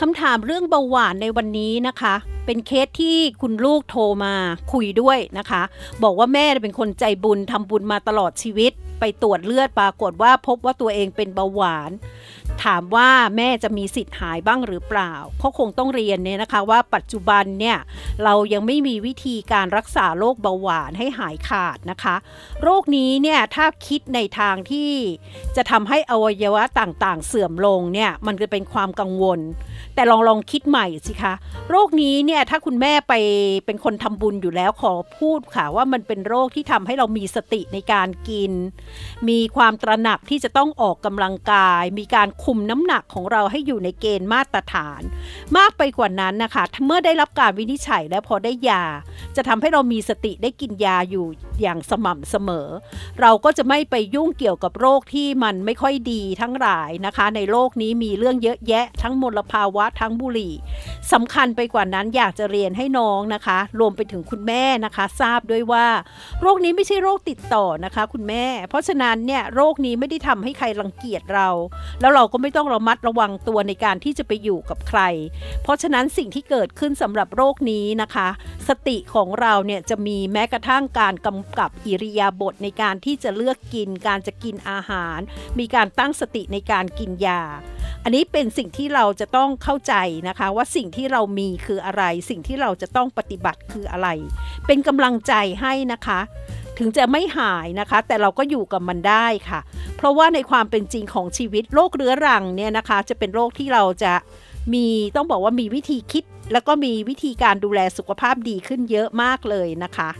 คำถามเรื่องเบาหวานในวันนี้นะคะ เป็นเคสที่คุณลูกโทรมาคุยด้วยนะคะ บอกว่าแม่เป็นคนใจบุญทำบุญมาตลอดชีวิตไปตรวจเลือดปรากฏว่าพบว่าตัวเองเป็นเบาหวาน ถามว่าแม่จะมีสิทธิ์หายบ้างหรือเปล่าเขาคงต้องเรียนเนี่ยนะคะว่าปัจจุบันเนี่ยเรายังไม่มีวิธีการรักษาโรคเบาหวานให้หายขาดนะคะ โรคนี้เนี่ยถ้าคิดในทางที่จะทำให้อวัยวะต่างๆ เสื่อมลงเนี่ยมันจะเป็นความกังวล แต่ลองลองคิดใหม่สิคะโรคนี้เนี่ยถ้าคุณแม่ไปเป็นคนทำบุญอยู่แล้วขอพูดค่ะว่ามันเป็นโรคที่ทำให้เรามีสติในการกินมีความตระหนักที่จะต้องออกกำลังกาย มีการคุมน้ำหนักของเราให้อยู่ในเกณฑ์มาตรฐาน มากไปกว่านั้นนะคะเมื่อได้รับการวินิจฉัยและพอได้ยา จะทำให้เรามีสติได้กินยาอยู่ อย่างสม่ำเสมอ เราก็จะไม่ไปยุ่งเกี่ยวกับโรคที่มันไม่ค่อยดีทั้งหลายนะคะ ในโลกนี้มีเรื่องเยอะแยะ ทั้งมลภาวะทั้งบุหรี่สำคัญไปกว่านั้นอยากจะเรียนให้น้องนะคะ รวมไปถึงคุณแม่นะคะ ทราบด้วยว่า โรคนี้ไม่ใช่โรคติดต่อนะคะ คุณแม่ เพราะฉะนั้นเนี่ยโรคนี้ไม่ได้ทำให้ใครรังเกียจเรา แล้วเราก็ไม่ต้องระมัดระวังตัวในการที่จะไปอยู่กับใคร เพราะฉะนั้นสิ่งที่เกิดขึ้นสำหรับโรคนี้นะคะ สติของเราเนี่ยจะมีแม้กระทั่งการกำกับอิริยาบถในการที่จะเลือกกิน การจะกินอาหาร มีการตั้งสติในการกินยา อันนี้เป็นสิ่งที่เราจะต้องเข้าใจนะคะ ว่าสิ่งที่เรามีคืออะไร สิ่งที่เราจะต้องปฏิบัติคืออะไร เป็นกำลังใจให้นะคะ ถึงจะไม่หายนะคะ แต่เราก็อยู่กับมันได้ค่ะ เพราะว่าในความเป็นจริงของชีวิตโรคเรื้อรังเนี่ยนะคะ จะเป็นโรคที่เราจะ มีต้องบอกว่ามีวิธีคิด แล้วก็มีวิธีการดูแลสุขภาพดีขึ้นเยอะมากเลยนะคะ